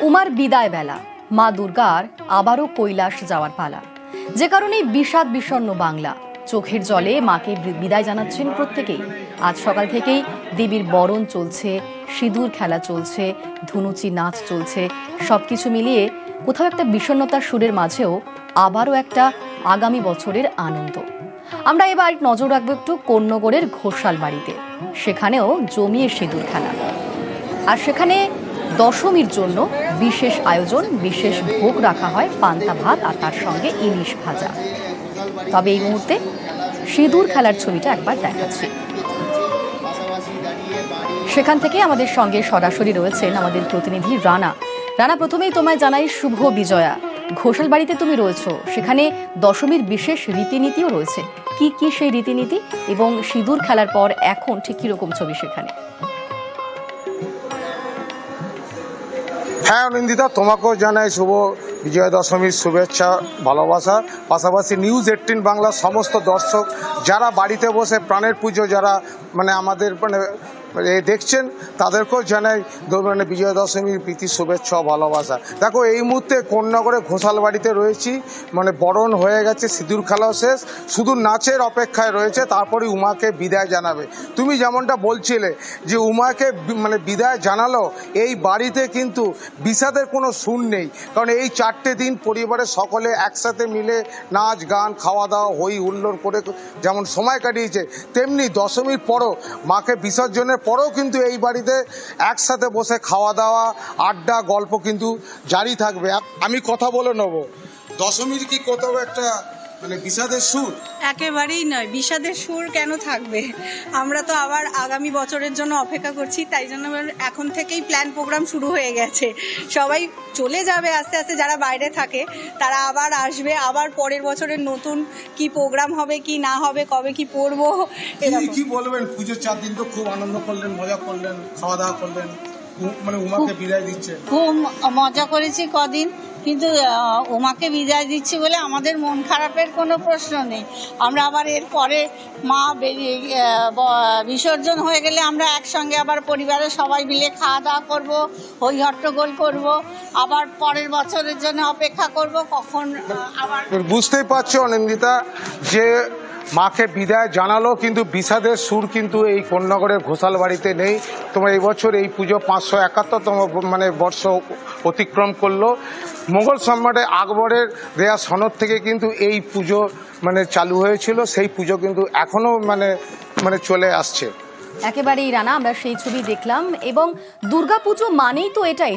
উমার বিদায় বেলা মা দুর্গার আবারও কৈলাস যাওয়ার পালা। যে কারণে বিষাদ বিষণ্ণ বাংলা। চোখের জলে মাকে বিদায় জানাচ্ছেন প্রত্যেকেই। আজ সকাল থেকেই দেবীর বরণ চলছে, সিঁদুর খেলা চলছে, ধুনুচি নাচ চলছে। সবকিছু মিলিয়ে কোথাও একটা বিষণ্ণতার সুরের মাঝেও আবারও একটা আগামী বছরের আনন্দ। আমরা এবার নজর রাখব একটু কন্যগড়ের ঘোষাল বাড়িতে। সেখানেও জমিয়ে সিঁদুর খেলা। আর সেখানে দশমীর জন্য বিশেষ আয়োজন, বিশেষ ভোগ রাখা হয়, পান্তা ভাত আর তার সঙ্গে ইলিশ ভাজা। তবে এই মুহূর্তে সিঁদুর খেলার ছবিটা একবার দেখাচ্ছি। সেখান থেকে আমাদের সঙ্গে সরাসরি রয়েছেন আমাদের প্রতিনিধি রানা। রানা, প্রথমেই তোমায় জানাই শুভ বিজয়া। ঘোষাল বাড়িতে তুমি রয়েছো। সেখানে দশমীর বিশেষ রীতিনীতিও রয়েছে। কি কি সেই রীতিনীতি এবং সিঁদুর খেলার পর এখন ঠিক কীরকম ছবি সেখানে? হ্যাঁ অনিন্দিতা তোমাকেও জানাই শুভ বিজয়া দশমীর শুভেচ্ছা, ভালোবাসা। পাশাপাশি নিউজ এইটিন বাংলার সমস্ত দর্শক, যারা বাড়িতে বসে প্রাণের পুজো, যারা মানে আমাদের মানে দেখছেন, তাদেরকেও জানাই দ- মানে বিজয়া দশমীর প্রীতি, শুভেচ্ছা ভালোবাসা। দেখো, এই মুহূর্তে কন্যাগড়ে ঘোষাল বাড়িতে রয়েছি মানে বরণ হয়ে গেছে, সিঁদুর খেলাও শেষ, শুধু নাচের অপেক্ষায় রয়েছে তারপরে উমাকে বিদায় জানাবে। তুমি যেমনটা বলছিলে যে উমাকে মানে বিদায় জানালো, এই বাড়িতে কিন্তু বিষাদের কোনো সুর নেই, কারণ এই চারটে দিন পরিবারের সকলে একসাথে মিলে নাচ, গান খাওয়া দাওয়া হই হুল্লোড় করে যেমন সময় কাটিয়েছে, তেমনি দশমীর পরও মাকে বিসর্জনের পরেও কিন্তু এই বাড়িতে একসাথে বসে খাওয়া দাওয়া, আড্ডা, গল্প কিন্তু জারি থাকবে। আমি কথা বলে নেব। দশমীর কি কোথাও একটা মানে বিষাদের সুর? একেবারেই নয় বিষাদের সুর কেন থাকবে? আমরা তো আবার আগামী বছরের জন্য অপেক্ষা করছি তাই জন্য এখন থেকেই প্ল্যান প্রোগ্রাম শুরু হয়ে গেছে। সবাই চলে যাবে আস্তে আস্তে যারা বাইরে থাকে তারা আবার আসবে আবার পরের বছরের নতুন কি প্রোগ্রাম হবে কি না হবে কবে কি পড়ব কি বলবেন? পুজোর চার দিন তো খুব আনন্দ করলেন মজা করলেন খাওয়া দাওয়া করলেন মানে উমাকে বিদায় দিচ্ছে খুব মজা করেছি কদিন। কিন্তু ওমাকে বিদায় দিচ্ছি বলে আমাদের মন খারাপের কোনো প্রশ্ন নেই। আমরা আবার এর পরে মা বেরিয়ে বিসর্জন হয়ে গেলে আমরা একসঙ্গে আবার পরিবারের সবাই মিলে খাওয়া দাওয়া করব হই হট্টগোল করব, আবার পরের বছরের জন্য অপেক্ষা করব, কখন আবার বুঝতেই পারছ অনিন্দিতা, যে মাকে বিদায় জানালো, কিন্তু বিষাদের সুর কিন্তু এই কন্যাগড়ের ঘোষাল বাড়িতে নেই। তোমার এই বছর এই পুজো পাঁচশো একাত্তরতম মানে বর্ষ অতিক্রম করল। মোগল সম্রাটে আকবরের দেয়া সনদ থেকে কিন্তু এই পুজো মানে চালু হয়েছিল, সেই পুজো কিন্তু এখনও মানে মানে চলে আসছে। একেবারেই রানা, আমরা সেই ছবি দেখলাম এবং দুর্গাপুজো মানেই তো এটাই।